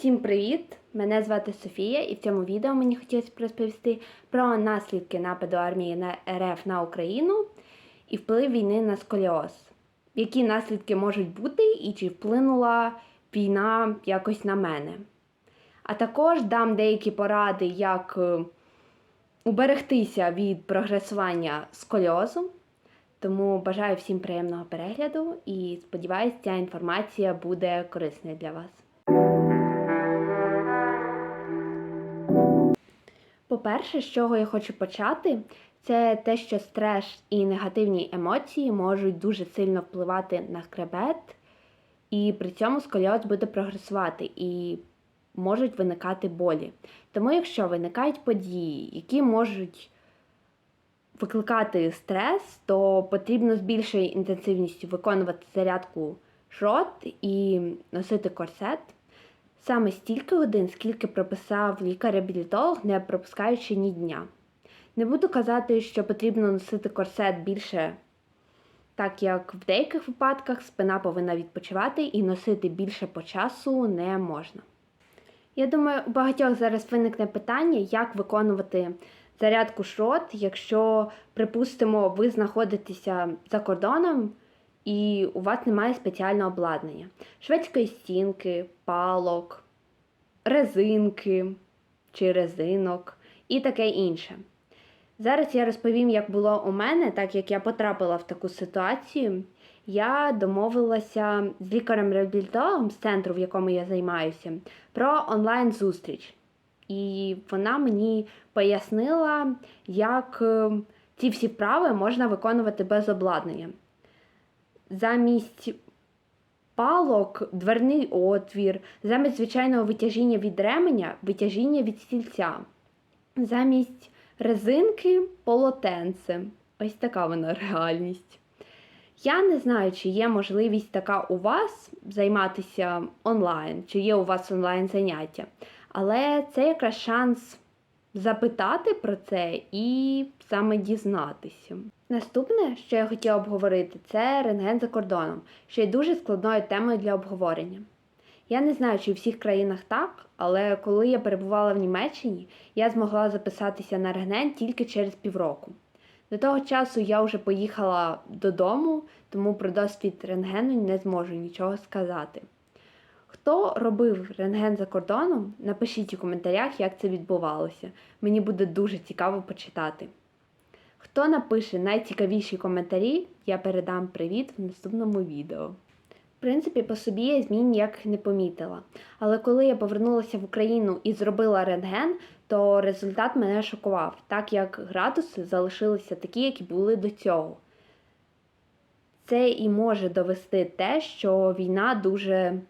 Всім привіт! Мене звати Софія, і в цьому відео мені хотілося розповісти про наслідки нападу армії на РФ на Україну і вплив війни на сколіоз. Які наслідки можуть бути і чи вплинула війна якось на мене. А також дам деякі поради, як е, уберегтися від прогресування сколіозу. Тому бажаю всім приємного перегляду і сподіваюся, ця інформація буде корисною для вас. По-перше, з чого я хочу почати, це те, що стрес і негативні емоції можуть дуже сильно впливати на хребет, і при цьому сколіоз буде прогресувати і можуть виникати болі. Тому, якщо виникають події, які можуть викликати стрес, то потрібно з більшою інтенсивністю виконувати зарядку шрот і носити корсет саме стільки годин, скільки прописав лікар-реабілітолог, не пропускаючи ні дня. Не буду казати, що потрібно носити корсет більше, так як в деяких випадках спина повинна відпочивати і носити більше по часу не можна. Я думаю, у багатьох зараз виникне питання, як виконувати зарядку шрот, якщо, припустимо, ви знаходитеся за кордоном і у вас немає спеціального обладнання. Шведської стінки, палок, резинки чи резинок і таке інше. Зараз я розповім, як було у мене, так як я потрапила в таку ситуацію. Я домовилася з лікарем-реабілітологом з центру, в якому я займаюся, про онлайн-зустріч. І вона мені пояснила, як е, ці всі вправи можна виконувати без обладнання. Замість палок дверний отвір, замість звичайного витяжіння від ременя, витяжіння від стільця, замість резинки полотенце. Ось така вона реальність. Я не знаю, чи є можливість така у вас займатися онлайн, чи є у вас онлайн заняття. Але це якраз шанс запитати про це і саме дізнатися. Наступне, що я хотіла обговорити, це рентген за кордоном, що є дуже складною темою для обговорення. Я не знаю, чи в всіх країнах так, але коли я перебувала в Німеччині, я змогла записатися на рентген тільки через півроку. До того часу я вже поїхала додому, тому про досвід рентгену не зможу нічого сказати. Хто робив рентген за кордоном, напишіть у коментарях, як це відбувалося. Мені буде дуже цікаво почитати. Хто напише найцікавіші коментарі, я передам привіт в наступному відео. В принципі, по собі я змін ніяких не помітила. Але коли я повернулася в Україну і зробила рентген, то результат мене шокував, так як градуси залишилися такі, які були до цього. Це і може довести те, що війна дуже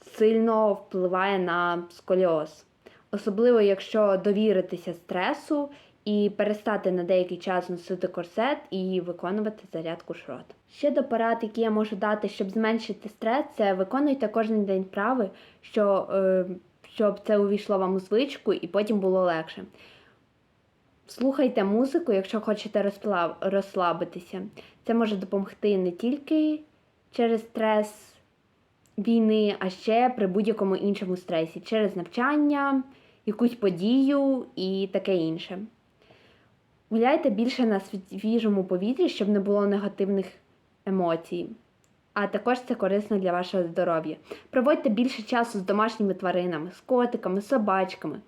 сильно впливає на сколіоз. Особливо, якщо довіритися стресу і перестати на деякий час носити корсет і виконувати зарядку шрот. Ще до порад, які я можу дати, щоб зменшити стрес, це виконуйте кожен день вправи, що, е, щоб це увійшло вам у звичку і потім було легше. Слухайте музику, якщо хочете розслабитися. Це може допомогти не тільки через стрес війни, а ще при будь-якому іншому стресі, через навчання, якусь подію і таке інше. Гуляйте більше на свіжому повітрі, щоб не було негативних емоцій. А також це корисно для вашого здоров'я. Проводьте більше часу з домашніми тваринами, з котиками, собачками,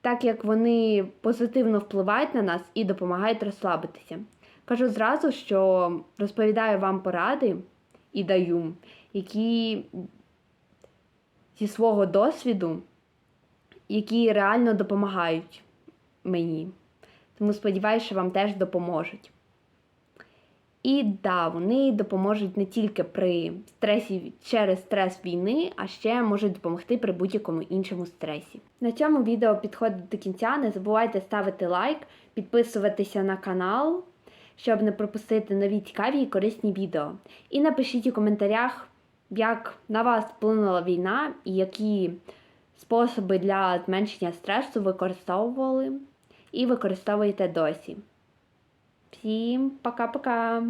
так як вони позитивно впливають на нас і допомагають розслабитися. Кажу зразу, що розповідаю вам поради і даю, які зі свого досвіду, які реально допомагають мені. Тому сподіваюся, що вам теж допоможуть. І да, вони допоможуть не тільки при стресі через стрес війни, а ще можуть допомогти при будь-якому іншому стресі. На цьому відео підходить до кінця. Не забувайте ставити лайк, підписуватися на канал, щоб не пропустити нові цікаві і корисні відео. І напишіть у коментарях, як на вас вплинула війна і які способи для зменшення стресу використовували і використовуєте досі. Всім пока-пока!